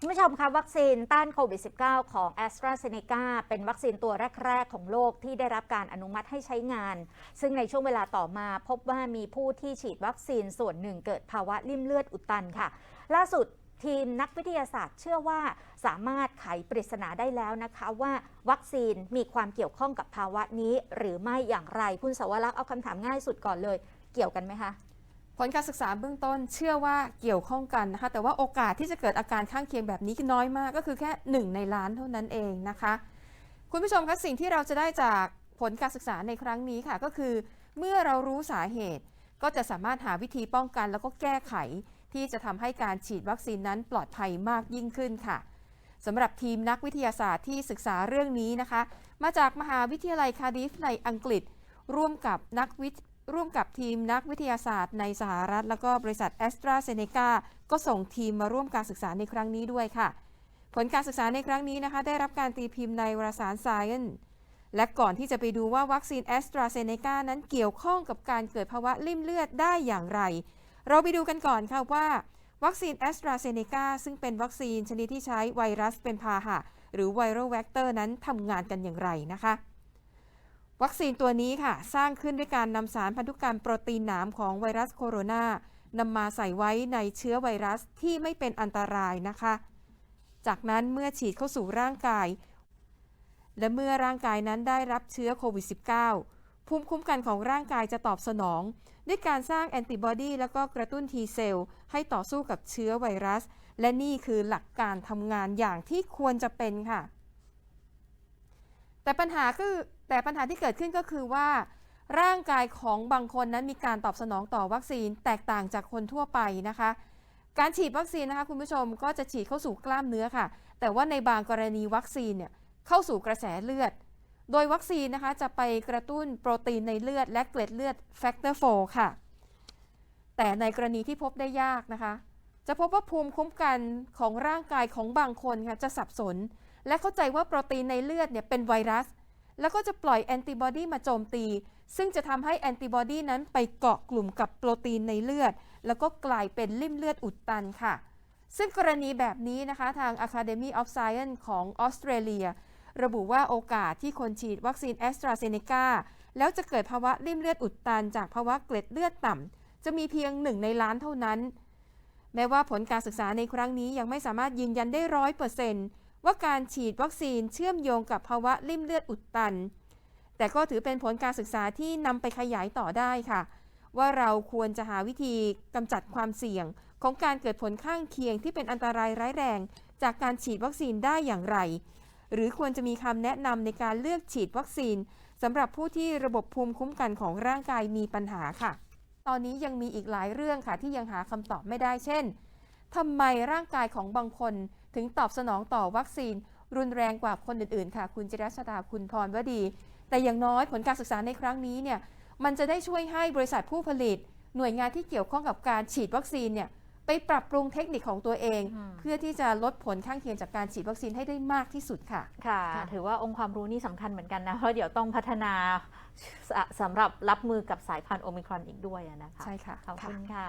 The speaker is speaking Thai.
คุณผู้ชมคะวัคซีนต้านโควิด -19 ของ a s t r a z เซ e c a เป็นวัคซีนตัวแรก ๆ ของโลกที่ได้รับการอนุมัติให้ใช้งาน ซึ่งในช่วงเวลาต่อมาพบว่ามีผู้ที่ฉีดวัคซีนส่วนหนึ่งเกิดภาวะริ่มเลือดอุดตันค่ะ ล่าสุดทีมนักวิทยาศาสตร์เชื่อว่าสามารถไขปริศนาได้แล้วนะคะว่า วัคซีนมีความเกี่ยวข้องกับภาวะนี้ หรือไม่อย่างไรคุณสวรักษ์เอาคำถามง่ายสุดก่อนเลย เกี่ยวกันไหมคะ ผลการศึกษาเบื้องต้นเชื่อว่าเกี่ยวข้องกันนะคะแต่ว่าโอกาสที่จะเกิดอาการข้างเคียงแบบนี้น้อยมากก็คือแค่หนึ่งในล้านเท่านั้นเองนะคะ คุณผู้ชมคะสิ่งที่เราจะได้จากผลการศึกษาในครั้งนี้ค่ะ ก็คือ เมื่อเรารู้สาเหตุ ก็จะสามารถหาวิธีป้องกันแล้วก็แก้ไข ที่จะทำให้การฉีดวัคซีนนั้นปลอดภัยมากยิ่งขึ้นค่ะสำหรับทีมนักวิทยาศาสตร์ที่ศึกษาเรื่องนี้นะคะ มาจากมหาวิทยาลัยคาร์ดิฟในอังกฤษ ร่วมกับนักวิท ร่วมกับทีมนักวิทยาศาสตร์ในสหรัฐ แล้วก็บริษัทแอสตราเซเนกาก็ส่งทีมมาร่วมการศึกษาในครั้งนี้ด้วยค่ะ ผลการศึกษาในครั้งนี้นะคะ ได้รับการตีพิมพ์ในวารสาร Science และก่อนที่จะไปดูว่าวัคซีนแอสตราเซเนกานั้นเกี่ยวข้องกับการเกิดภาวะริ่มเลือดได้อย่างไร เราไปดูกันก่อนค่ะว่า วัคซีนแอสตราเซเนกาซึ่งเป็นวัคซีนชนิดที่ใช้ไวรัสเป็นพาหะ หรือไวรัลเวกเตอร์นั้นทำงานกันอย่างไรนะคะ วัคซีนตัวนี้ค่ะ สร้างขึ้นด้วยการนำสารพันธุกรรมโปรตีนหนามของไวรัสโคโรนานำมาใส่ไว้ในเชื้อไวรัสที่ไม่เป็นอันตรายนะคะ จากนั้นเมื่อฉีดเข้าสู่ร่างกาย และเมื่อร่างกายนั้นได้รับเชื้อโควิด -19 ภูมิคุ้มกันของร่างกายจะตอบสนอง ด้วยการสร้างแอนติบอดีแล้วก็กระตุ้น T เซลล์ให้ต่อสู้กับเชื้อไวรัส และนี่คือหลักการทำงานอย่างที่ควรจะเป็นค่ะ แต่ปัญหาคือ แต่ปัญหาที่เกิดขึ้นก็คือว่า ร่างกายของบางคนนั้นมีการตอบสนองต่อวัคซีนแตกต่างจากคนทั่วไปนะคะ การฉีดวัคซีนนะคะคุณผู้ชมก็จะฉีดเข้าสู่กล้ามเนื้อค่ะ แต่ว่าในบางกรณีวัคซีนเนี่ยเข้าสู่กระแสเลือด โดยวัคซีนนะคะจะไปกระตุ้นโปรตีนในเลือด และเกล็ดเลือดแฟกเตอร์4ค่ะ แต่ในกรณีที่พบได้ยากนะคะ จะพบว่าภูมิคุ้มกันของร่างกายของบางคนค่ะจะสับสน และเข้าใจว่าโปรตีนในเลือดเนี่ยเป็นไวรัส แล้วก็จะปล่อยแอนติบอดีมาโจมตี ซึ่งจะทำให้แอนติบอดีนั้นไปเกาะกลุ่มกับโปรตีนในเลือด แล้วก็กลายเป็นลิ่มเลือดอุดตันค่ะ ซึ่งกรณีแบบนี้นะคะ ทาง Academy of Science ของออสเตรเลีย ระบุว่าโอกาสที่คนฉีดวัคซีนแอสตราเซเนกาแล้วจะเกิดภาวะริ่มเลือดอุดตัน จากภาวะเกล็ดเลือดต่ำจะมีเพียงหนึ่งในล้านเท่านั้น แม้ว่าผลการศึกษาในครั้งนี้ยังไม่สามารถยืนยันได้ร้อยเปอร์เซ็นต์ ว่าการฉีดวัคซีนเชื่อมโยงกับภาวะริ่มเลือดอุดตัน แต่ก็ถือเป็นผลการศึกษาที่นำไปขยายต่อได้ค่ะ ว่าเราควรจะหาวิธีกำจัดความเสี่ยงของการเกิดผลข้างเคียงที่เป็นอันตรายร้ายแรง จากการฉีดวัคซีนได้อย่างไร หรือควรจะมีคำแนะนำในการเลือกฉีดวัคซีนสำหรับผู้ที่ระบบภูมิคุ้มกันของร่างกายมีปัญหาค่ะ ตอนนี้ยังมีอีกหลายเรื่องค่ะที่ยังหาคำตอบไม่ได้เช่นทำไมร่างกายของบางคน ถึงตอบสนองต่อวัคซีน รุนแรงกว่าคนอื่นๆ ค่ะ คุณจิรัชดาคุณพรวดี แต่อย่างน้อยผลการศึกษาในครั้งนี้เนี่ยมันจะได้ช่วยให้บริษัทผู้ผลิต หน่วยงานที่เกี่ยวข้องกับการฉีดวัคซีนเนี่ยไปปรับปรุงเทคนิคของตัวเองอืมเพื่อที่จะลดผลข้างเคียงจากการฉีดวัคซีนให้ได้มากที่สุดค่ะ ค่ะค่ะถือว่าองค์ความรู้นี่สำคัญเหมือนกันนะ เพราะเดี๋ยวต้องพัฒนาสสำหรับรับมือกับสายพันธุ์โอมิครอนอีกด้วยอะนะคะ ใช่ค่ะ ขอบคุณค่ะ